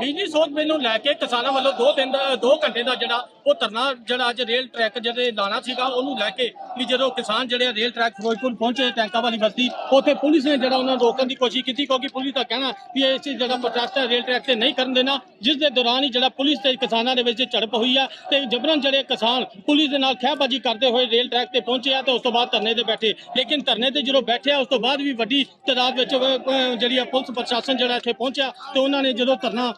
ਬਿਜਲੀ ਸੋਧ ਬਿੱਲ ਨੂੰ ਲੈ ਕੇ ਕਿਸਾਨਾਂ ਵੱਲੋਂ 2 ਦਿਨ ਦਾ 2 ਘੰਟੇ ਦਾ ਜਿਹੜਾ ਉਹ ਧਰਨਾ ਜਿਹੜਾ ਅੱਜ ਰੇਲ ਟਰੈਕ ਜਿਹੜੇ ਲਾਣਾ ਸੀਗਾ, ਉਹਨੂੰ ਲੈ ਕੇ ਵੀ ਜਦੋਂ ਕਿਸਾਨ ਜਿਹੜੇ ਆ ਰੇਲ ਟਰੈਕ ਫਿਰੋਜ਼ਪੁਰ ਪਹੁੰਚੇ ਟੈਂਕਾਂ ਵਾਲੀ ਬਸਤੀ, ਉੱਥੇ ਪੁਲਿਸ ਨੇ ਜਿਹੜਾ ਉਹਨਾਂ ਨੂੰ ਰੋਕਣ ਦੀ ਕੋਸ਼ਿਸ਼ ਕੀਤੀ ਕਿਉਂਕਿ ਪੁਲਿਸ ਦਾ ਕਹਿਣਾ ਵੀ ਇਹ ਚੀਜ਼ ਜਿਹੜਾ ਪ੍ਰੋਟੈਸਟ ਹੈ, ਰੇਲ ਟਰੈਕ ਤੇ ਨਹੀਂ ਕਰਨ ਦੇਣਾ, ਜਿਸ ਦੇ ਦੌਰਾਨ ਹੀ ਜਿਹੜਾ ਪੁਲਿਸ ਤੇ ਕਿਸਾਨਾਂ ਦੇ ਵਿੱਚ ਝੜਪ ਹੋਈ ਆ ਤੇ ਜਬਰਨ ਜਿਹੜੇ ਕਿਸਾਨ ਪੁਲਿਸ ਦੇ ਨਾਲ ਖਹਿਬਾਜ਼ੀ ਕਰਦੇ ਹੋਏ ਰੇਲ ਟਰੈਕ ਤੇ ਪਹੁੰਚੇ ਆ ਤੇ ਉਸ ਤੋਂ ਬਾਅਦ ਧਰਨੇ ਤੇ ਬੈਠੇ। ਲੇਕਿਨ ਧਰਨੇ ਤੇ ਜਦੋਂ ਬੈਠੇ ਆ, ਉਸ ਤੋਂ ਬਾਅਦ ਵੀ ਵੱਡੀ ਤਾਦਾਦ ਵਿੱਚ ਜਿਹੜੀ ਆ ਪੁਲਿਸ ਪ੍ਰਸ਼ਾਸਨ ਜਿਹੜਾ ਇੱਥੇ ਪਹੁੰਚਿਆ ਤੇ ਉਹਨਾਂ ਨੇ ਜਦੋਂ ਧਰਨਾ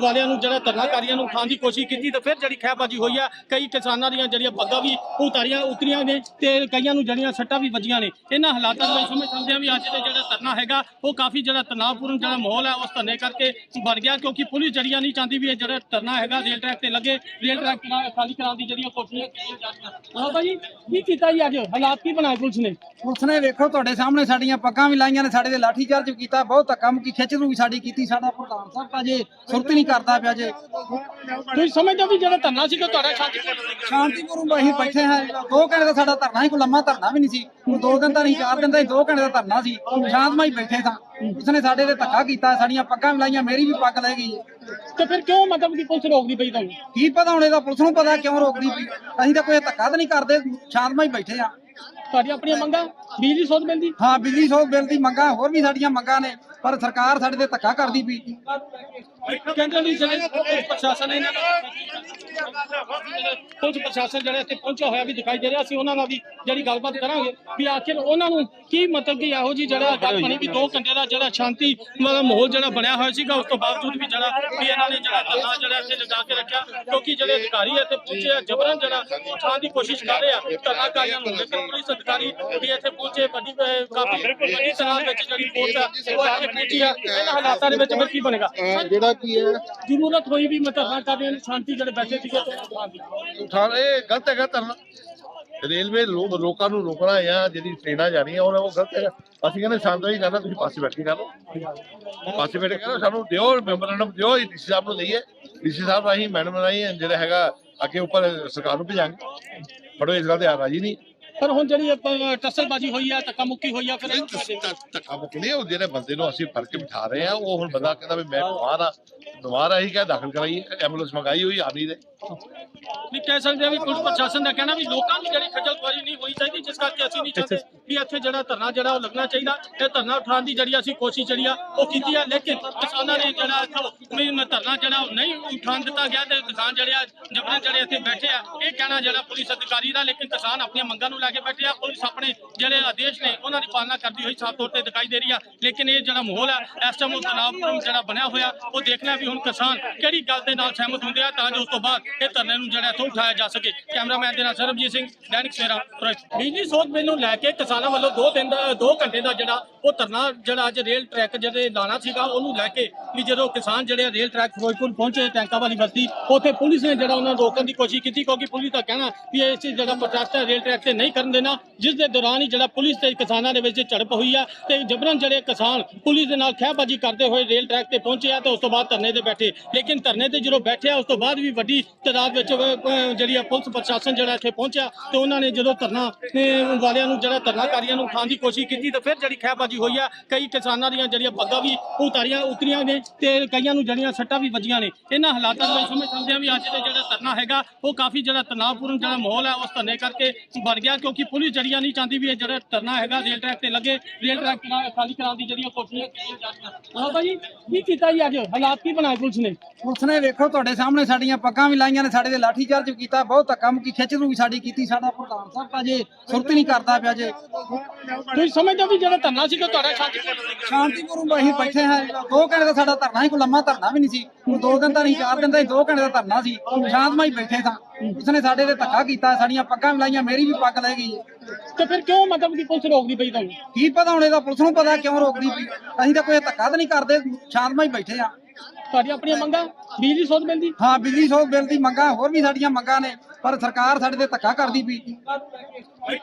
ਵਾਲਿਆਂ ਨੂੰ ਜਿਹੜਾ ਧਰਨਾਕਾਰੀਆਂ ਨੂੰ ਉਠਾਉਣ ਦੀ ਕੋਸ਼ਿਸ਼ ਕੀਤੀ, ਤੇ ਫਿਰ ਜਿਹੜੀ ਖਹਿਬਾਜ਼ੀ ਹੋਈ ਆ। ਕਈ ਕਿਸਾਨਾਂ ਦੀਆਂ ਜਿਹੜੀਆਂ ਪੱਗਾਂ ਵੀ ਉਤਾਰੀਆਂ ਉਤਰੀਆਂ ਨੇ ਤੇ ਕਈਆਂ ਨੂੰ ਜਿਹੜੀਆਂ ਸੱਟਾਂ ਵੀ ਵੱਜੀਆਂ ਨੇ। ਇਹਨਾਂ ਹਾਲਾਤਾਂ ਦੇ ਵਿੱਚ ਸਮਝ ਆ ਵੀ ਅੱਜ ਦੇ ਜਿਹੜਾ ਧਰਨਾ ਹੈਗਾ ਉਹ ਕਾਫੀ ਜਿਹੜਾ ਤਣਾਅਪੂਰਨ ਜਿਹੜਾ ਮਾਹੌਲ ਹੈ ਉਸ ਧਰਨੇ ਕਰਕੇ ਬਣ ਗਿਆ। ਕਿਉਂਕਿ ਪੁਲਿਸ ਜੜੀਆਂ ਨਹੀਂ ਚਾਹੁੰਦੀ ਵੀ ਇਹ ਜਿਹੜਾ ਧਰਨਾ ਹੈਗਾ ਰੇਲ ਟਰੈਕ ਤੇ ਲੱਗੇ। ਰੇਲ ਟਰੈਕ ਖਾਲੀ ਕਰਾਉਣ ਦੀ ਜਿਹੜੀਆਂ ਕੋਸ਼ਿਸ਼ਾਂ ਕੀਤੀਆਂ ਜਾ ਰਹੀਆਂ। ਹਾਂ ਭਾਜੀ ਕੀ ਕੀਤਾ ਜੀ ਅੱਜ? ਹਾਲਾਤ ਕੀ ਬਣਾਏ ਪੁਲਿਸ ਨੇ? ਪੁਲਿਸ ਨੇ ਵੇਖੋ ਤੁਹਾਡੇ ਸਾਹਮਣੇ ਸਾਡੀਆਂ ਪੱਗਾਂ ਵੀ ਲਾਈਆਂ ਨੇ ਸਾਡੇ ਤੇ ਲਾਠੀ ਚਾਰਜ ਕੀਤਾ। ਬਹੁਤ ਧੱਕਾ ਮੁੱਕੀ ਖਿੱਚ ਨੂੰ ਵੀ ਸਾਡੀ ਕੀਤੀ। ਸਾਡਾ ਪ੍ਰਧਾਨ ਸਾਹਿਬ ਤਾਂ ਜੇ ਸੁਰਤ ਨਹੀਂ ਕਰਦਾ ਪਿਆ ਜੇ ਤੁਸੀਂ ਸਮਝਦੇ ਵੀ ਜਿਹੜਾ ਧਰਨਾ ਸੀਗਾ ਤੁਹਾਡਾ ਸ਼ਾਂਤੀਪੂਰਨ ਸ਼ਾਂਤੀਪੂਰਨ ਅਸੀਂ ਬੈਠੇ ਹਾਂ। ਦੋ ਘੰਟੇ ਦਾ ਸਾਡਾ ਧਰਨਾ ਹੀ ਕੋਈ ਲੰਮਾ ਧਰਨਾ ਵੀ ਨਹੀਂ ਸੀ। ਹੁਣ ਦੋ ਦਿਨ ਤਾਂ ਨਹੀਂ ਚਾਰ ਦਿਨ ਦਾ ਹੀ ਦੋ ਘੰਟੇ ਦਾ ਧਰਨਾ ਸੀ। ਸ਼ਾਂਤਮਈ ਬੈਠੇ ਸਾਂ। ਉਸਨੇ ਸਾਡੇ ਤੇ ਧੱਕਾ ਕੀਤਾ ਸਾਡੀਆਂ ਪੱਗਾਂ ਵੀ ਲਾਈਆਂ ਮੇਰੀ ਵੀ ਪੱਗ ਲੈ ਗਈ। ਤੇ ਫਿਰ ਕਿਉਂ ਮਤਲਬ ਕਿ ਪੁਲਿਸ ਰੋਕਦੀ ਪਈ ਤੁਹਾਨੂੰ? ਕੀ ਪਤਾ ਹੁਣ ਇਹਦਾ ਪੁਲਿਸ ਨੂੰ ਪਤਾ ਕਿਉਂ ਰੋਕਦੀ ਪਈ। ਅਸੀਂ ਤਾਂ ਕੋਈ ਧੱਕਾ ਤਾਂ ਨਹੀਂ ਕਰਦੇ ਸ਼ਾਂਤਮਈ ਬੈਠੇ ਆ ਤੁਹਾਡੀਆਂ ਆਪਣੀਆਂ ਮੰਗਾਂ? ਬਿਜਲੀ ਸੋਧ ਮਿਲਦੀ? ਹਾਂ ਬਿਜਲੀ ਸੋਗ ਬਿੱਲ ਦੀ ਮੰਗਾਂ ਹੋਰ ਵੀ ਸਾਡੀਆਂ ਮੰਗਾਂ ਨੇ ਪਰ ਸਰਕਾਰ ਸਾਡੇ ਤੇ ਧੱਕਾ ਕਰਦੀ ਪਈ। ਕੇਂਦਰ ਦੀ ਪ੍ਰਸ਼ਾਸਨ ਇਹਨਾਂ ਪੁਲਿਸ ਪ੍ਰਸ਼ਾਸਨ ਜਿਹੜਾ ਇੱਥੇ ਪਹੁੰਚਿਆ ਹੋਇਆ ਵੀ ਦਿਖਾਈ ਦੇ ਰਿਹਾ ਸੀ ਉਹਨਾਂ ਨਾਲ ਵੀ ਜਿਹੜੀ ਗੱਲਬਾਤ ਕਰਾਂਗੇ ਵੀ ਆਖਿਰ ਉਹਨਾਂ ਨੂੰ ਕੀ ਮਤਲਬ ਕਿ ਇਹੋ ਜੀ ਜਿਹੜਾ ਗੱਲ ਬਣੀ ਵੀ 2 ਘੰਟੇ ਦਾ ਜਿਹੜਾ ਸ਼ਾਂਤੀ ਮਤਲਬ ਮਾਹੌਲ ਜਿਹੜਾ ਬਣਿਆ ਹੋਇਆ ਸੀਗਾ ਉਸ ਤੋਂ ਬਾਵਜੂਦ ਵੀ ਜਿਹੜਾ ਵੀ ਇਹਨਾਂ ਨੇ ਜਿਹੜਾ ਧਰਨਾ ਜਿਹੜਾ ਇੱਥੇ ਲਗਾ ਕੇ ਰੱਖਿਆ ਕਿਉਂਕਿ ਜਿਹੜੇ ਅਧਿਕਾਰੀ ਇੱਥੇ ਪਹੁੰਚੇ ਆ ਜਬਰਨ ਜਿਹੜਾ ਉਠਾਉਣ ਦੀ ਕੋਸ਼ਿਸ਼ ਕਰ ਰਹੇ ਆ ਧਰਨਾਕਾਰੀਆਂ ਨੂੰ ਲੇਕਿਨ ਪੁਲਿਸ ਅਧਿਕਾਰੀ ਵੀ ਇੱਥੇ ਪਹੁੰਚੇ ਵੱਡੀ ਕਾਫੀ ਵੱਡੀ ਸਨਾਤ ਵਿੱਚ ਜਿਹੜੀ ਫੋਰਸ ਆ ਉਹ ਇੱਥੇ ਪਹੁੰਚੀ ਆ ਇਹਨਾਂ ਹਾਲਾਤਾਂ ਦੇ ਵਿੱਚ ਫਿਰ ਕੀ ਬਣੇਗਾ? ਜਿਹੜਾ ਕੀ ਹੈ ਜ਼ਰੂਰਤ ਹੋਈ ਵੀ ਮਤਲਬ ਕਰਦੇ ਨੇ ਸ਼ਾਂਤੀ ਜਿਹੜੇ ਬੈਠੇ ਉਠਾਣ ਇਹ ਗਲਤ ਹੈਗਾ ਧਰਨਾ। ਰੇਲਵੇ ਲੋ- ਲੋਕਾਂ ਨੂੰ ਰੋਕਣਾ ਆ ਜਿਹੜੀ ਟ੍ਰੇਨਾਂ ਜਾ ਰਹੀਆਂ ਉਹਨਾਂ ਉਹ ਗਲਤ ਹੈਗਾ। ਅਸੀਂ ਕਹਿੰਦੇ ਸਾਨੂੰ ਹੀ ਕਰਨਾ ਤੁਸੀਂ ਪਾਸੇ ਬੈਠ ਕਰੋ। ਪਾਸੇ ਬੈਠ ਕਰੋ, ਸਾਨੂੰ ਦਿਓ ਮੈਮੋਰੈਂਡਮ ਦਿਓ ਡੀਸੀ ਸਾਹਿਬ ਨੂੰ ਦਈਏ। ਡੀਸੀ ਸਾਹਿਬ ਰਾਹੀਂ, ਮੈਡਮ ਰਾਹੀਂ, ਜਿਹੜਾ ਹੈਗਾ, ਅੱਗੇ ਉੱਪਰ ਸਰਕਾਰ ਨੂੰ ਭੇਜਾਂਗੇ। ਫੜੋ, ਇਸ ਗੱਲ ਤੇ ਆ ਰਾਜੀ ਨਹੀਂ। ਪਰ ਹੁਣ ਜਿਹੜੀ ਟੱਸਲਬਾਜੀ ਹੋਈ ਆ ਧੱਕਾ ਮੁੱਕੀ ਹੋਈ ਆ ਫਿਰ ਇਹਨੂੰ? ਧੱਕਾ ਮੁੱਕਨੇ ਉਹ ਜਿਹੜੇ ਬੰਦੇ ਨੂੰ ਅਸੀਂ ਫੜ ਕੇ ਬਿਠਾ ਰਹੇ ਆ ਉਹ ਹੁਣ ਬੰਦਾ ਕਹਿੰਦਾ ਵੀ ਮੈਂ ਬਿਮਾਰ ਆ ਬਿਮਾਰ ਆ ਹੀ ਕਿਆ ਦਾਖਲ ਕਰਾਈਏ ਐਂਬੂਲੈਂਸ ਮੰਗਾਈ ਹੋਈ ਆ ਨਹੀਂ ਦੇ ਨਹੀਂ ਕਹਿ ਸਕਦੇ ਆ ਵੀ ਪੁਲਿਸ ਪ੍ਰਸ਼ਾਸਨ ਦਾ ਕਹਿਣਾ ਵੀ ਲੋਕਾਂ ਦੀ ਜਿਹੜੀ ਖੱਜਲ ਖੁਆਰੀ ਨਹੀਂ ਹੋਈ ਚਾਹੀਦੀ ਜਿਸ ਕਰਕੇ ਅਸੀਂ ਨਹੀਂ ਚਾਹੁੰਦੇ ਵੀ ਇੱਥੇ ਜਿਹੜਾ ਧਰਨਾ ਜਿਹੜਾ ਉਹ ਲੱਗਣਾ ਚਾਹੀਦਾ ਇਹ ਧਰਨਾ ਉਠਾਉਣ ਦੀ ਜਿਹੜੀ ਅਸੀਂ ਕੋਸ਼ਿਸ਼ ਜਿਹੜੀ ਆ, ਉਹ ਕੀਤੀ ਆ। ਲੇਕਿਨ ਕਿਸਾਨਾਂ ਨੇ ਜਿਹੜਾ ਇੱਥੋਂ ਧਰਨਾ ਜਿਹੜਾ ਉਹ ਨਹੀਂ ਉਠਾਉਣ ਦਿੱਤਾ ਗਿਆ ਤੇ ਕਿਸਾਨ ਜਿਹੜੇ ਆ ਜਬਰਨ ਜਿਹੜੇ ਇੱਥੇ ਬੈਠੇ ਆ, ਇਹ ਕਹਿਣਾ ਜਿਹੜਾ ਪੁਲਿਸ ਅਧਿਕਾਰੀ ਦਾ, ਲੇਕਿਨ ਕਿਸਾਨ ਆਪਣੀਆਂ ਮੰਗਾਂ ਨੂੰ ਲੈ ਕੇ ਬੈਠੇ ਆ। ਪੁਲਿਸ ਆਪਣੇ ਜਿਹੜੇ ਆਦੇਸ਼ ਨੇ, ਉਹਨਾਂ ਦੀ ਪਾਲਣਾ ਕਰਦੀ ਹੋਈ ਸਾਫ਼ ਤੌਰ ਤੇ ਦਿਖਾਈ ਦੇ ਰਹੀ ਆ। ਲੇਕਿਨ ਇਹ ਜਿਹੜਾ ਮਾਹੌਲ ਆ, ਇਸ ਟਾਈਮ ਉਹ ਤਣਾਅਪੂਰਨ ਜਿਹੜਾ ਬਣਿਆ ਹੋਇਆ, ਉਹ ਦੇਖਣਾ ਵੀ ਹੁਣ ਕਿਸਾਨ ਕਿਹੜੀ ਗੱਲ ਦੇ ਨਾਲ ਸਹਿਮਤ ਹੁੰਦੇ ਆ, ਤਾਂ ਜੋ ਉਸ ਤੋਂ ਬਾਅਦ ਇਹ ਧਰਨੇ ਨੂੰ ਜਿਹੜਾ ਇੱਥੋਂ ਉਠਾਇਆ ਜਾ ਸਕੇ। ਕੈਮਰਾਮੈਨ ਦੇ ਨਾਲ ਸਰਬਜੀਤ ਸਿੰਘ, ਦੈਨਿਕ ਸਵੇਰਾ ਬਿਜਲੀ ਸੋਧ ਬਿੱਲ ਨੂੰ ਲੈ ਕੇ ਕਿਸਾਨ ਵੱਲੋਂ ਦੋ ਦਿਨ ਦਾ 2 ਘੰਟੇ ਦਾ ਜਿਹੜਾ ਉਹ ਧਰਨਾ ਜਿਹੜਾ ਅੱਜ ਰੇਲ ਟਰੈਕ ਜਿਹੜੇ ਲਾਣਾ ਸੀਗਾ, ਉਹਨੂੰ ਲੈ ਕੇ ਵੀ ਜਦੋਂ ਕਿਸਾਨ ਜਿਹੜੇ ਆ ਰੇਲ ਟਰੈਕ ਫਿਰੋਜ਼ਪੁਰ ਪਹੁੰਚੇ, ਟੈਂਕਾਂ ਵਾਲੀ ਬਸਤੀ, ਉੱਥੇ ਪੁਲਿਸ ਨੇ ਜਿਹੜਾ ਉਹਨਾਂ ਨੂੰ ਰੋਕਣ ਦੀ ਕੋਸ਼ਿਸ਼ ਕੀਤੀ, ਕਿਉਂਕਿ ਪੁਲਿਸ ਦਾ ਕਹਿਣਾ ਵੀ ਇਹ ਚੀਜ਼ ਜਿਹੜਾ ਪ੍ਰੋਟੈਸਟ ਹੈ, ਰੇਲ ਟਰੈਕ ਤੇ ਨਹੀਂ ਕਰਨ ਦੇਣਾ, ਜਿਸ ਦੇ ਦੌਰਾਨ ਹੀ ਜਿਹੜਾ ਪੁਲਿਸ ਤੇ ਕਿਸਾਨਾਂ ਦੇ ਵਿੱਚ ਝੜਪ ਹੋਈ ਆ, ਤੇ ਜਬਰਨ ਜਿਹੜੇ ਕਿਸਾਨ ਪੁਲਿਸ ਦੇ ਨਾਲ ਖਹਿਬਾਜ਼ੀ ਕਰਦੇ ਹੋਏ ਰੇਲ ਟਰੈਕ ਤੇ ਪਹੁੰਚੇ ਆ, ਤੇ ਉਸ ਤੋਂ ਬਾਅਦ ਧਰਨੇ ਤੇ ਬੈਠੇ। ਲੇਕਿਨ ਧਰਨੇ ਤੇ ਜਦੋਂ ਬੈਠੇ ਆ, ਉਸ ਤੋਂ ਬਾਅਦ ਵੀ ਵੱਡੀ ਤਾਦਾਦ ਵਿੱਚ ਜਿਹੜੀ ਆ ਪੁਲਿਸ ਪ੍ਰਸ਼ਾਸਨ ਜਿਹੜਾ ਇੱਥੇ ਪਹੁੰਚਿਆ, ਤੇ ਉਹਨਾਂ ਨੇ ਜਦੋਂ ਧਰਨਾ ਵਾਲਿਆਂ ਨੂੰ ਜਿਹੜਾ ਧਰਨਾਕਾਰੀਆਂ ਨੂੰ ਉਠਾਉਣ ਦੀ ਕੋਸ਼ਿਸ਼ ਕੀਤੀ, ਤੇ ਫਿਰ ਜਿਹੜੀ ਖਹਿਬਾਜ਼ੀ ਹੋਈ ਆ। ਕਈ ਕਿਸਾਨਾਂ ਦੀਆਂ ਜਿਹੜੀਆਂ ਪੱਗਾਂ ਵੀ ਉਤਾਰੀਆਂ, ਉਤਰੀਆਂ ਨੇ ਤੇ ਕਈਆਂ ਨੂੰ ਜਿਹੜੀਆਂ ਸੱਟਾਂ ਵੀ ਵੱਜੀਆਂ ਨੇ। ਇਹਨਾਂ ਹਾਲਾਤਾਂ ਦੇ ਵਿੱਚ ਸਮਝ ਸਕਦੇ ਆ ਵੀ ਅੱਜ ਦੇ ਜਿਹੜਾ ਧਰਨਾ ਹੈਗਾ, ਉਹ ਕਾਫੀ ਜਿਹੜਾ ਤਣਾਅਪੂਰਨ ਜਿਹੜਾ ਮਾਹੌਲ ਹੈ, ਉਸ ਧਰਨੇ ਕਰਕੇ ਬਣ ਗਿਆ ਕਿਉਂਕਿ ਪੁਲਿਸ ਜੜੀਆਂ ਨਹੀਂ ਚਾਹੁੰਦੀ ਵੀ ਇਹ ਜਿਹੜਾ ਧਰਨਾ ਹੈਗਾ, ਰੇਲ ਟਰੈਕ ਤੇ ਲੱਗੇ। ਰੇਲ ਟਰੈਕ ਖਾਲੀ ਕਰਾਉਣ ਦੀ ਜਿਹੜੀਆਂ ਕੋਸ਼ਿਸ਼ਾਂ ਕੀਤੀਆਂ ਜਾ ਰਹੀਆਂ। ਹਾਂ ਭਾਜੀ ਕੀ ਕੀਤਾ ਜੀ ਅੱਜ? ਹਾਲਾਤ ਕੀ ਬਣਾਏ ਪੁਲਿਸ ਨੇ? ਪੁਲਿਸ ਨੇ ਵੇਖੋ ਤੁਹਾਡੇ ਸਾਹਮਣੇ ਸਾਡੀਆਂ ਪੱਗਾਂ ਵੀ ਲਾਈਆਂ ਨੇ ਸਾਡੇ ਤੇ ਲਾਠੀ ਚਾਰਜ ਕੀਤਾ ਬਹੁਤ ਧੱਕਾ ਮੁੱਕੀ ਖਿੱਚ ਨੂੰ ਵੀ ਸਾਡੀ ਕੀਤੀ ਸਾਡਾ ਪ੍ਰਧਾਨ ਸਾਹਿਬ ਤਾਂ ਜੇ ਸੁਰਤ ਨਹੀਂ ਕਰਦਾ ਪਿਆ ਜੇ। ਤੁਸੀਂ ਸਮਝਦੇ ਵੀ ਜਿਹੜਾ ਧਰਨਾ ਸੀਗਾ ਤੁਹਾਡਾ ਸ਼ਾਂਤੀਪੂਰਨ ਸ਼ਾਂਤੀਪੂਰਨ ਅਸੀਂ ਬੈਠੇ ਹਾਂ ਦੋ ਘੰਟੇ ਦਾ ਸਾਡਾ ਧਰਨਾ ਹੀ ਕੋਈ ਲੰਮਾ ਧਰਨਾ ਵੀ ਨਹੀਂ ਸੀ ਹੁਣ ਦੋ ਦਿਨ ਤਾਂ ਨਹੀਂ ਚਾਰ ਦਿਨ ਦਾ ਹੀ ਦੋ ਘੰਟੇ ਦਾ ਧਰਨਾ ਸੀ ਸ਼ਾਂਤਮਈ ਬੈਠੇ ਸਾਂ। ਉਸਨੇ ਸਾਡੇ ਤੇ ਧੱਕਾ ਕੀਤਾ ਸਾਡੀਆਂ ਪੱਗਾਂ ਵੀ ਲਾਈਆਂ ਮੇਰੀ ਵੀ ਪੱਗ ਲੈ ਗਈ ਤੇ ਫਿਰ ਕਿਉਂ ਮਤਲਬ ਕਿ ਪੁਲਿਸ ਰੋਕਦੀ ਪਈ ਤੁਹਾਨੂੰ? ਕੀ ਪਤਾ ਹੁਣ ਇਹਦਾ ਪੁਲਿਸ ਨੂੰ ਪਤਾ ਕਿਉਂ ਰੋਕਦੀ ਪਈ ਅਸੀਂ ਤਾਂ ਕੋਈ ਧੱਕਾ ਤਾਂ ਨਹੀਂ ਕਰਦੇ ਸ਼ਾਂਤਮਈ ਬੈਠੇ ਆ ਤੁਹਾਡੀਆਂ ਆਪਣੀਆਂ ਮੰਗਾਂ? ਬਿਜਲੀ ਸੋਧ ਮਿਲਦੀ? ਹਾਂ, ਬਿਜਲੀ ਸੋਧ ਬਿੱਲ ਦੀ ਮੰਗਾਂ, ਹੋਰ ਵੀ ਸਾਡੀਆਂ ਮੰਗਾਂ ਨੇ। ਪਰ ਸਰਕਾਰ ਸਾਡੇ ਤੇ ਧੱਕਾ ਕਰਦੀ ਪਈ।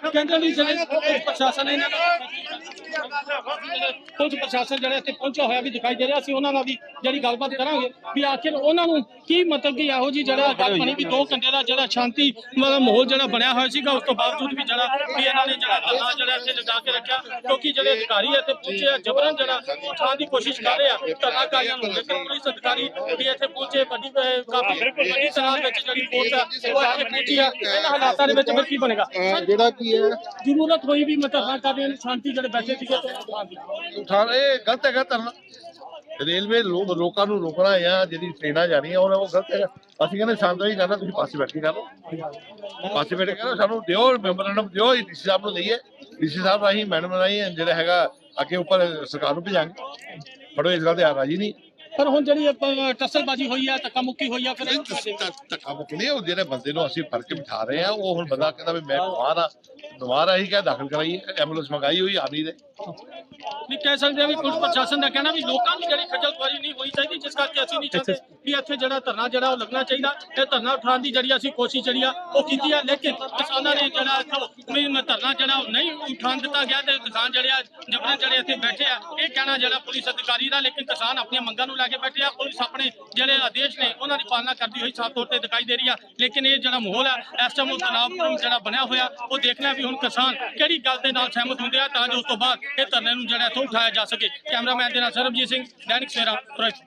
ਕੇਂਦਰ ਦੀ ਜਿਹੜੇ ਪ੍ਰਸ਼ਾਸਨ ਇਹਨਾਂ ਦਾ ਪੁਲਿਸ ਪ੍ਰਸ਼ਾਸਨ ਜਿਹੜਾ ਇੱਥੇ ਪਹੁੰਚਿਆ ਹੋਇਆ ਵੀ ਦਿਖਾਈ ਦੇ ਰਿਹਾ ਸੀ ਉਹਨਾਂ ਨਾਲ ਵੀ ਜਿਹੜੀ ਗੱਲਬਾਤ ਕਰਾਂਗੇ ਵੀ ਆਖਿਰ ਉਹਨਾਂ ਨੂੰ ਕੀ ਮਤਲਬ ਕਿ ਇਹੋ ਜੀ ਜਿਹੜਾ ਗੱਲ ਬਣੀ ਵੀ 2 ਘੰਟੇ ਦਾ ਜਿਹੜਾ ਸ਼ਾਂਤੀ ਮਤਲਬ ਮਾਹੌਲ ਜਿਹੜਾ ਬਣਿਆ ਹੋਇਆ ਸੀਗਾ ਉਸ ਤੋਂ ਬਾਵਜੂਦ ਵੀ ਜਿਹੜਾ ਵੀ ਇਹਨਾਂ ਨੇ ਜਿਹੜਾ ਧਰਨਾ ਜਿਹੜਾ ਇੱਥੇ ਲਗਾ ਕੇ ਰੱਖਿਆ ਕਿਉਂਕਿ ਜਿਹੜੇ ਅਧਿਕਾਰੀ ਇੱਥੇ ਪਹੁੰਚੇ ਆ ਜਬਰਨ ਜਿਹੜਾ ਉਠਾਉਣ ਦੀ ਕੋਸ਼ਿਸ਼ ਕਰ ਰਹੇ ਆ ਧਰਨਾਕਾਰੀਆਂ ਨੂੰ ਲੇਕਿਨ ਪੁਲਿਸ ਅਧਿਕਾਰੀ ਵੀ ਇੱਥੇ ਪਹੁੰਚੇ ਵੱਡੀ ਕਾਫੀ ਵੱਡੀ ਤਰ੍ਹਾਂ ਵਿੱਚ ਜਿਹੜੀ ਫੋਰਸ ਹੈ ਉਹ ਇੱਥੇ ਪਹੁੰਚੀ ਆ? ਇਹਨਾਂ ਹਾਲਾਤਾਂ ਦੇ ਵਿੱਚ ਫਿਰ ਕੀ ਬਣੇਗਾ? ਜਿਹੜਾ ਕੀ ਹੈ? ਜ਼ਰੂਰਤ ਹੋਈ ਵੀ ਮਤਲਬ ਕਰਦੇ ਨੇ ਸ਼ਾਂਤੀ ਜਿਹੜੇ ਬੈਠੇ ਸੀਗੇ ਤੋਂ ਉਠਾਉਣ ਦੀ ਉਠਾਣ ਇਹ ਗਲਤ ਹੈਗਾ ਧਰਨਾ ਰੇਲਵੇ ਲੋ- ਲੋਕਾਂ ਨੂੰ ਰੋਕਣਾ ਆ ਜਿਹੜੀ ਟ੍ਰੇਨਾਂ ਜਾ ਰਹੀਆਂ ਉਹਨਾਂ ਉਹ ਗਲਤ ਹੈਗਾ ਅਸੀਂ ਕਹਿੰਦੇ ਸਾਨੂੰ ਹੀ ਕਰਨਾ ਤੁਸੀਂ ਪਾਸੇ ਬੈਠ ਕਰ। ਪਾਸੇ ਬੈਠ ਕਰੋ ਸਾਨੂੰ ਦਿਓ ਮੈਮੋਰੈਂਡਮ ਦਿਓ ਡੀਸੀ ਸਾਹਿਬ ਨੂੰ ਦਈਏ। ਡੀਸੀ ਸਾਹਿਬ ਰਾਹੀਂ ਮੈਡਮ ਰਾਹੀਂ ਜਿਹੜਾ ਹੈਗਾ ਅੱਗੇ ਉੱਪਰ ਸਰਕਾਰ ਨੂੰ ਭੇਜਾਂਗੇ। ਫੜੋ ਇਸ ਗੱਲ ਤੇ ਆ ਰਾਜੀ ਨਹੀਂ। ਪਰ ਹੁਣ ਜਿਹੜੀ ਟੱਸਲਬਾਜੀ ਹੋਈ ਆ ਧੱਕਾ ਮੁੱਕੀ ਹੋਈ ਆ ਫਿਰ ਇਹਨੂੰ ਹੋ? ਧੱਕਾ ਮੁੱਕਣੀ ਉਹ ਜਿਹੜੇ ਬੰਦੇ ਨੂੰ ਅਸੀਂ ਫੜ ਕੇ ਬਿਠਾ ਰਹੇ ਆ ਉਹ ਹੁਣ ਬੰਦਾ ਕਹਿੰਦਾ ਵੀ ਮੈਂ ਬਿਮਾਰ ਆ ਬਿਮਾਰ ਆ ਹੀ ਕਿਆ ਦਾਖਲ ਕਰਾਈਏ ਐਂਬੂਲੈਂਸ ਮੰਗਾਈ ਹੋਈ ਆ ਨਹੀਂ ਦੇ। ਨਹੀਂ ਕਹਿ ਸਕਦੇ ਵੀ ਪੁਲਿਸ ਪ੍ਰਸ਼ਾਸਨ ਦਾ ਕਹਿਣਾ ਵੀ ਲੋਕਾਂ ਦੀ ਜਿਹੜੀ ਖੱਜਲ ਖੁਆਰੀ ਨਹੀਂ ਹੋਣੀ ਚਾਹੀਦੀ ਜਿਸ ਕਰਕੇ ਅਸੀਂ ਨਹੀਂ ਚਾਹੁੰਦੇ ਵੀ ਇੱਥੇ ਜਿਹੜਾ ਧਰਨਾ ਜਿਹੜਾ ਉਹ ਲੱਗਣਾ ਚਾਹੀਦਾ ਇਹ ਧਰਨਾ ਉਠਾਉਣ ਦੀ ਜਿਹੜੀ ਅਸੀਂ ਕੋਸ਼ਿਸ਼ ਜਿਹੜੀ ਆ ਉਹ ਕੀਤੀ ਆ। ਲੇਕਿਨ ਕਿਸਾਨਾਂ ਨੇ ਜਿਹੜਾ ਇੱਥੋਂ ਵੀ ਨ- ਧਰਨਾ ਜਿਹੜਾ ਉਹ ਨਹੀਂ ਉਠਾਉਣ ਦਿੱਤਾ ਗਿਆ ਤੇ ਕਿਸਾਨ ਜਿਹੜੇ ਆ ਜਬਰਨ ਜਿਹੜੇ ਇੱਥੇ ਬੈਠੇ ਆ ਇਹ ਕਹਿਣਾ ਜਿਹੜਾ ਪੁਲਿਸ ਅਧਿਕਾਰੀ ਦਾ ਲੇਕਿਨ ਕਿਸਾਨ ਆਪਣੀਆਂ ਮੰਗਾਂ ਨੂੰ ਲੈ ਕੇ ਬੈਠੇ ਆ। ਪੁਲਿਸ ਆਪਣੇ ਜਿਹੜੇ ਆਦੇਸ਼ ਨੇ ਉਹਨਾਂ ਦੀ ਪਾਲਣਾ ਕਰਦੀ ਹੋਈ ਸਾਫ਼ ਤੌਰ ਤੇ ਦਿਖਾਈ ਦੇ ਰਹੀ ਆ। ਲੇਕਿਨ ਇਹ ਜਿਹੜਾ ਮਾਹੌਲ ਆ ਇਸ ਟਾਈਮ ਉਹ ਤਣਾਅਪੂਰਨ ਜਿਹੜਾ ਬਣਿਆ ਹੋਇਆ ਉਹ ਦੇਖਣਾ ਵੀ ਹੁਣ ਕਿਸਾਨ ਕਿਹੜੀ ਗੱਲ ਦੇ ਨਾਲ ਸਹਿਮਤ ਹੁੰਦੇ ਆ? ਤਾਂ ਜੋ ਉਸ ਤੋਂ ਬਾਅਦ ਇਹ ਧਰਨੇ ਨੂੰ ਜਿਹੜਾ ਇੱਥੋਂ ਉਠਾਇਆ ਜਾ ਸਕੇ। ਕੈਮਰਾਮੈਨ ਦੇ ਨਾਲ ਸਰਬਜੀਤ ਸਿੰਘ, ਦੈਨਿਕ ਸਵੇਰਾ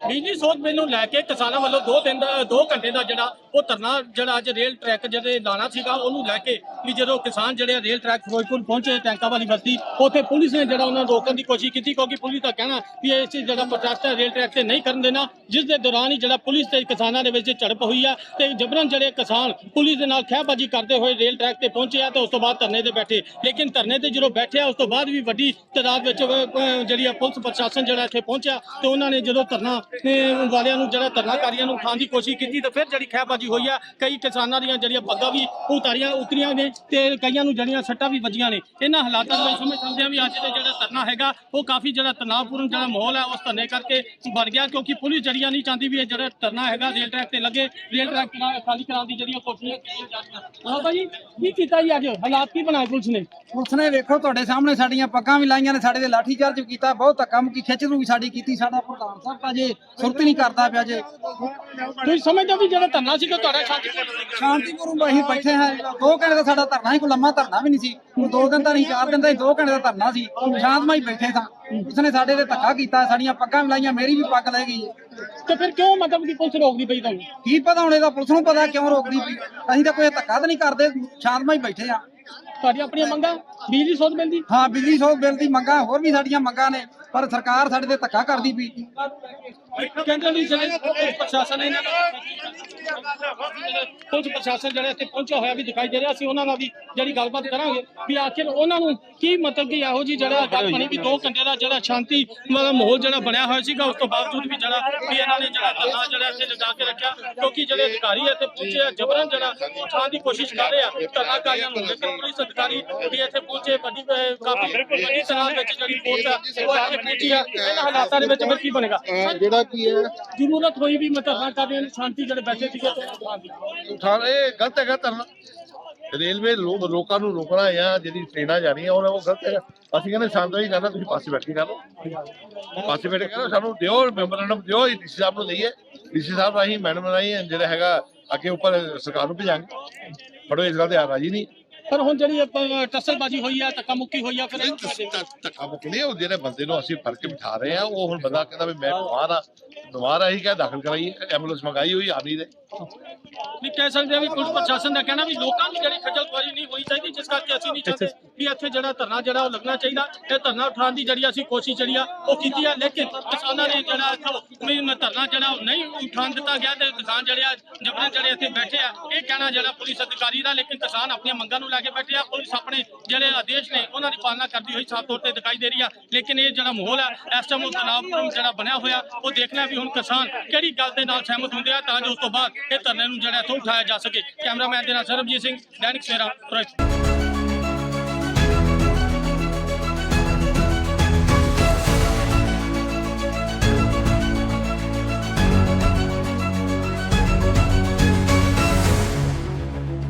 ਬਿਜਲੀ ਸੋਧ ਬਿੱਲ ਨੂੰ ਲੈ ਕੇ ਕਿਸਾਨਾਂ ਵੱਲੋਂ 2 ਦਿਨ ਦਾ 2 ਘੰਟੇ ਦਾ ਜਿਹੜਾ ਉਹ ਧਰਨਾ, ਜਿਹੜਾ ਅੱਜ ਰੇਲ ਟਰੈਕ ਜਿਹੜੇ ਲਾਣਾ ਸੀਗਾ, ਉਹਨੂੰ ਲੈ ਕੇ ਵੀ ਜਦੋਂ ਕਿਸਾਨ ਜਿਹੜੇ ਰੇਲ ਟਰੈਕ ਫਿਰੋਜ਼ਪੁਰ ਪਹੁੰਚੇ, ਟੈਂਕਾਂ ਵਾਲੀ ਬਸਤੀ, ਉੱਥੇ ਪੁਲਿਸ ਨੇ ਜਿਹੜਾ ਉਹਨਾਂ ਨੂੰ ਰੋਕਣ ਦੀ ਕੋਸ਼ਿਸ਼ ਕੀਤੀ, ਕਿਉਂਕਿ ਪੁਲਿਸ ਦਾ ਕਹਿਣਾ ਵੀ ਇਹ ਚੀਜ਼ ਜਿਹੜਾ ਪ੍ਰੋਟੈਸਟ ਹੈ, ਰੇਲ ਟਰੈਕ ਤੇ ਨਹੀਂ ਕਰਨ ਦੇਣਾ, ਜਿਸ ਦੇ ਦੌਰਾਨ ਹੀ ਜਿਹੜਾ ਪੁਲਿਸ ਤੇ ਕਿਸਾਨਾਂ ਦੇ ਵਿੱਚ ਝੜਪ ਹੋਈ ਆ ਤੇ ਜਬਰਨ ਜਿਹੜੇ ਕਿਸਾਨ ਪੁਲਿਸ ਦੇ ਨਾਲ ਖਹਿਬਾਜ਼ੀ ਕਰਦੇ ਹੋਏ ਰੇਲ ਟਰੈਕ ਤੇ ਪਹੁੰਚੇ ਆ ਤੇ ਉਸ ਤੋਂ ਬਾਅਦ ਧਰਨੇ ਤੇ ਬੈਠੇ। ਲੇਕਿਨ ਧਰਨੇ ਤੇ ਜਦੋਂ ਬੈਠਿਆ, ਉਸ ਤੋਂ ਬਾਅਦ ਵੀ ਵੱਡੀ ਤਾਦਾਦ ਵਿੱਚ ਜਿਹੜੀ ਆ ਪੁਲਿਸ ਪ੍ਰਸ਼ਾਸਨ ਜਿਹੜਾ ਇੱਥੇ ਪਹੁੰਚਿਆ, ਤੇ ਉਹਨਾਂ ਨੇ ਜਦੋਂ ਧਰਨਾ ਵਾਲਿਆਂ ਨੂੰ ਜਿਹੜਾ ਧਰਨਾਕਾਰੀਆਂ ਨੂੰ ਉਠਾਉਣ ਦੀ ਕੋਸ਼ਿਸ਼ ਕੀਤੀ, ਤੇ ਫਿਰ ਜਿਹੜੀ ਖਹਿਬਾਜ਼ੀ ਹੋਈ ਆ, ਕਈ ਕਿਸਾਨਾਂ ਦੀਆਂ ਜਿਹੜੀਆਂ ਪੱਗਾਂ ਵੀ ਉਤਾਰੀਆਂ, ਉਤਰੀਆਂ ਨੇ, ਤੇ ਕਈਆਂ ਨੂੰ ਜਿਹੜੀਆਂ ਸੱਟਾਂ ਵੀ ਵੱਜੀਆਂ ਨੇ। ਇਹਨਾਂ ਹਾਲਾਤਾਂ ਦੇ ਵਿੱਚ ਸਮਝ ਸਕਦੇ ਆ ਵੀ ਅੱਜ ਦੇ ਜਿਹੜਾ ਧਰਨਾ ਹੈਗਾ, ਉਹ ਕਾਫੀ ਜਿਹੜਾ ਤਣਾਅਪੂਰਨ ਜਿਹੜਾ ਮਾਹੌਲ ਹੈ ਉਸ ਧਰਨੇ ਕਰਕੇ ਬਣ ਗਿਆ, ਕਿਉਂਕਿ ਪੁਲਿਸ ਜੜੀਆਂ ਨਹੀਂ ਚਾਹੁੰਦੀ ਵੀ ਇਹ ਜਿਹੜਾ ਧਰਨਾ ਹੈਗਾ, ਰੇਲ ਟਰੈਕ ਤੇ ਲੱਗੇ, ਰੇਲ ਟਰੈਕ ਖਾਲੀ ਕਰਾਉਣ ਦੀ ਜਿਹੜੀਆਂ ਕੋਸ਼ਿਸ਼ਾਂ ਕੀਤੀਆਂ ਜਾ ਰਹੀਆਂ। ਹਾਂ ਭਾਜੀ ਕੀ ਕੀਤਾ ਜੀ ਅੱਜ? ਹਾਲਾਤ ਕੀ ਬਣਾਏ ਪੁਲਿਸ ਨੇ? ਪੁਲਿਸ ਨੇ ਵੇਖੋ ਤੁਹਾਡੇ ਸਾਹਮਣੇ ਸਾਡੀਆਂ ਪੱਗਾਂ ਵੀ ਲਾਈਆਂ ਨੇ ਸਾਡੇ ਤੇ ਲਾਠੀ ਚਾਰਜ ਵੀ ਕੀਤਾ ਬਹੁਤ ਧੱਕਾ ਮੁੱਕੀ ਖਿੱਚ ਵੀ ਸਾਡੀ ਕੀਤੀ ਸਾਡਾ ਪ੍ਰਧਾਨ ਸਾਹਿਬ ਤਾਂ ਜੇ ਸੁਰਤ ਨਹੀਂ ਕਰਦਾ ਪਿਆ ਜੇ। ਤੁਸੀਂ ਸਮਝਦੇ ਹੋ ਵੀ ਜਿਹੜਾ ਧਰਨਾ ਸੀਗਾ ਤੁਹਾਡਾ ਸ਼ਾਂਤੀਪੂਰਨ ਸ਼ਾਂਤੀਪੂਰਨ ਅਸੀਂ ਬੈਠੇ ਹਾਂ ਦੋ ਘੰਟੇ ਦਾ ਸਾਡਾ ਧਰਨਾ ਹੀ ਕੋਈ ਲੰਮਾ ਧਰਨਾ ਵੀ ਨਹੀਂ ਸੀ ਹੁਣ ਦੋ ਦਿਨ ਤਾਂ ਨਹੀਂ ਚਾਰ ਦਿਨ ਦਾ ਹੀ ਦੋ ਘੰਟੇ ਦਾ ਧਰਨਾ ਸੀ ਸ਼ਾਂਤਮਈ ਬੈਠੇ ਸਾਂ। ਉਸਨੇ ਸਾਡੇ ਤੇ ਧੱਕਾ ਕੀਤਾ ਸਾਡੀਆਂ ਪੱਗਾਂ ਵੀ ਲਾਈਆਂ ਮੇਰੀ ਵੀ ਪੱਗ ਲੈ ਗਈ ਤੇ ਫਿਰ ਕਿਉਂ ਮਤਲਬ ਕਿ ਪੁਲਿਸ ਰੋਕਦੀ ਪਈ ਤੁਹਾਨੂੰ? ਕੀ ਪਤਾ ਹੁਣ ਇਹਦਾ ਪੁਲਿਸ ਨੂੰ ਪਤਾ ਕਿਉਂ ਰੋਕਦੀ ਪਈ ਅਸੀਂ ਤਾਂ ਕੋਈ ਧੱਕਾ ਤਾਂ ਨਹੀਂ ਕਰਦੇ ਸ਼ਾਂਤਮਈ ਬੈਠੇ ਆ ਤੁਹਾਡੀਆਂ ਆਪਣੀਆਂ ਮੰਗਾਂ? ਬਿਜਲੀ ਸੋਧ ਮਿਲਦੀ ਹਾਂ, ਬਿਜਲੀ ਸੋਧ ਬਿੱਲ ਦੀ ਮੰਗਾਂ, ਹੋਰ ਵੀ ਸਾਡੀਆਂ ਮੰਗਾਂ ਨੇ, ਪਰ ਸਰਕਾਰ ਸਾਡੇ ਤੇ ਧੱਕਾ ਕਰਦੀ ਪਈ। ਕਹਿੰਦੇ ਵੀ ਜਿਹੜੇ ਪੁਲਿਸ ਪ੍ਰਸ਼ਾਸਨ ਇਹਨਾਂ ਦਾ ਪੁਲਿਸ ਪ੍ਰਸ਼ਾਸਨ ਜਿਹੜਾ ਇੱਥੇ ਪਹੁੰਚਿਆ ਹੋਇਆ ਵੀ ਦਿਖਾਈ ਦੇ ਰਿਹਾ ਸੀ ਉਹਨਾਂ ਨਾਲ ਵੀ ਜਿਹੜੀ ਗੱਲਬਾਤ ਕਰਾਂਗੇ ਵੀ ਆਖਿਰ ਉਹਨਾਂ ਨੂੰ ਕੀ ਮਤਲਬ ਕਿ ਇਹੋ ਜੀ ਜਿਹੜਾ ਗੱਲ ਬਣੀ ਵੀ 2 ਘੰਟੇ ਦਾ ਜਿਹੜਾ ਸ਼ਾਂਤੀ ਮਤਲਬ ਮਾਹੌਲ ਜਿਹੜਾ ਬਣਿਆ ਹੋਇਆ ਸੀਗਾ ਉਸ ਤੋਂ ਬਾਵਜੂਦ ਵੀ ਜਿਹੜਾ ਵੀ ਇਹਨਾਂ ਨੇ ਜਿਹੜਾ ਧਰਨਾ ਜਿਹੜਾ ਇੱਥੇ ਲਗਾ ਕੇ ਰੱਖਿਆ ਕਿਉਂਕਿ ਜਿਹੜੇ ਅਧਿਕਾਰੀ ਇੱਥੇ ਪਹੁੰਚੇ ਜਬਰਨ ਜਿਹੜਾ ਉਠਾਉਣ ਦੀ ਕੋਸ਼ਿਸ਼ ਕਰ ਰਿਹਾ ਧਰਨਾਕਾਰੀਆਂ ਨੂੰ ਲੇਕਿਨ ਪੁਲਿਸ ਅਧਿਕਾਰੀ ਵੀ ਇੱਥੇ ਪਹੁੰਚੇ ਵੱਡੀ ਅਹ, ਕਾਫੀ ਵੱਡੀ ਤਰ੍ਹਾਂ ਵਿੱਚ ਜਿਹੜੀ ਫੋਰਸ ਹੈ ਉਹ ਇੱਥੇ ਪਹੁੰਚੀ ਆ। ਇਹਨਾਂ ਹਾਲਾਤਾਂ ਦੇ ਵਿੱਚ ਫਿਰ ਕੀ ਬਣੇਗਾ? ਜਿਹੜਾ ਕੀ ਹੈ? ਜ਼ਰੂਰਤ ਹੋਈ ਵੀ ਮਤਲਬ ਕਰਦੇ ਨੇ ਸ਼ਾਂਤੀ ਜਿਹੜੇ ਬੈਠੇ ਸੀਗੇ ਤੋਂ ਉਠਾਉਣ ਦੀ ਉਠਾਣ ਇਹ ਗਲਤ ਹੈਗਾ ਧਰਨਾ। ਰੇਲਵੇ ਲੋ- ਲੋਕਾਂ ਨੂੰ ਰੋਕਣਾ ਆ ਜਿਹੜੀ ਟ੍ਰੇਨਾਂ ਜਾ ਰਹੀਆਂ ਉਹਨਾਂ ਉਹ ਗਲਤ ਹੈਗਾ। ਅਸੀਂ ਕਹਿੰਦੇ ਸਾਨੂੰ ਹੀ ਕਰਨਾ ਤੁਸੀਂ ਪਾਸੇ ਬੈਠ ਕਰ। ਪਾਸੇ ਬੈਠ ਕਰੋ ਸਾਨੂੰ ਦਿਓ ਮੈਮੋਰੈਂਡਮ ਦਿਓ ਡੀਸੀ ਸਾਹਿਬ ਨੂੰ ਦਈਏ। ਡੀਸੀ ਸਾਹਿਬ ਰਾਹੀਂ ਮੈਡਮ ਰਾਹੀਂ ਜਿਹੜਾ ਹੈਗਾ ਅੱਗੇ ਉੱਪਰ ਸਰਕਾਰ ਨੂੰ ਭੇਜਾਂਗੇ। ਫੜੋ ਇਸ ਗੱਲ ਤੇ ਆ ਰਾਜੀ ਨਹੀਂ। ਪਰ ਹੁਣ ਜਿਹੜੀ ਟੱਸਲਬਾਜੀ ਹੋਈ ਆ ਧੱਕਾ ਮੁੱਕੀ ਹੋਈ ਆ ਫਿਰ ਇਹਨੂੰ? ਧੱਕਾ ਮੁੱਕਣੀ ਉਹ ਜਿਹੜੇ ਬੰਦੇ ਨੂੰ ਅਸੀਂ ਫੜ ਕੇ ਬਿਠਾ ਰਹੇ ਆ ਉਹ ਹੁਣ ਬੰਦਾ ਕਹਿੰਦਾ ਵੀ ਮੈਂ ਬਿਮਾਰ ਆ ਬਿਮਾਰ ਆ ਹੀ ਕਿਆ ਦਾਖਲ ਕਰਾਈਏ? ਐਂਬੂਲੈਂਸ ਮੰਗਾਈ ਹੋਈ ਆ ਨਹੀਂ ਦੇ। ਨਹੀਂ ਕਹਿ ਸਕਦੇ ਆ ਵੀ ਪੁਲਿਸ ਪ੍ਰਸ਼ਾਸਨ ਦਾ ਕਹਿਣਾ ਵੀ ਲੋਕਾਂ ਦੀ ਜਿਹੜੀ ਖੱਜਲ ਖੁਆਰੀ ਨਹੀਂ ਹੋਣੀ ਚਾਹੀਦੀ ਜਿਸ ਕਰਕੇ ਅਸੀਂ ਨਹੀਂ ਚਾਹੁੰਦੇ ਵੀ ਇੱਥੇ ਜਿਹੜਾ ਧਰਨਾ ਜਿਹੜਾ ਉਹ ਲੱਗਣਾ ਚਾਹੀਦਾ ਇਹ ਧਰਨਾ ਉਠਾਉਣ ਦੀ ਜਿਹੜੀ ਅਸੀਂ ਕੋਸ਼ਿਸ਼ ਜਿਹੜੀ ਆ ਉਹ ਕੀਤੀ ਆ। ਲੇਕਿਨ ਕਿਸਾਨਾਂ ਨੇ ਜਿਹੜਾ ਇੱਥੋਂ ਵੀ ਧਰਨਾ ਜਿਹੜਾ ਉਹ ਨਹੀਂ ਉਠਾਉਣ ਦਿੱਤਾ ਗਿਆ ਤੇ ਕਿਸਾਨ ਜਿਹੜੇ ਆ ਜਬਰਨ ਜਿਹੜੇ ਇੱਥੇ ਬੈਠੇ ਆ, ਇਹ ਕਹਿਣਾ ਜਿਹੜਾ ਪੁਲਿਸ ਅਧਿਕਾਰੀ ਦਾ, ਲੇਕਿਨ ਕਿਸਾਨ ਆਪਣੀਆਂ ਮੰਗਾਂ ਨੂੰ ਲੈ ਕੇ ਬੈਠੇ ਆ। ਪੁਲਿਸ ਆਪਣੇ ਜਿਹੜੇ ਆਦੇਸ਼ ਨੇ, ਉਹਨਾਂ ਦੀ ਪਾਲਣਾ ਕਰਦੀ ਹੋਈ ਸਾਫ਼ ਤੌਰ ਤੇ ਦਿਖਾਈ ਦੇ ਰਹੀ ਆ। ਲੇਕਿਨ ਇਹ ਜਿਹੜਾ ਮਾਹੌਲ ਆ, ਇਸ ਟਾਈਮ ਉਹ ਤਣਾਅਪੂਰਨ ਜਿਹੜਾ ਬਣਿਆ ਹੋਇਆ, ਉਹ ਦੇਖਣਾ ਵੀ ਹੁਣ ਕਿਸਾਨ ਕਿਹੜੀ ਗੱਲ ਦੇ ਨਾਲ ਸਹਿਮਤ ਹੁੰਦੇ ਆ, ਤਾਂ ਜੋ ਉਸ ਤੋਂ ਬਾਅਦ ਇਹ ਧਰਨੇ ਨੂੰ ਜਿਹੜਾ ਇੱਥੋਂ ਉਠਾਇਆ ਜਾ ਸਕੇ। ਕੈਮਰਾਮੈਨ ਦੇ ਨਾਲ ਸਰਬਜੀਤ ਸਿੰਘ, ਦੈਨਿਕ ਸਵੇਰਾ ਫਿਰੋਜ਼ਪੁਰ।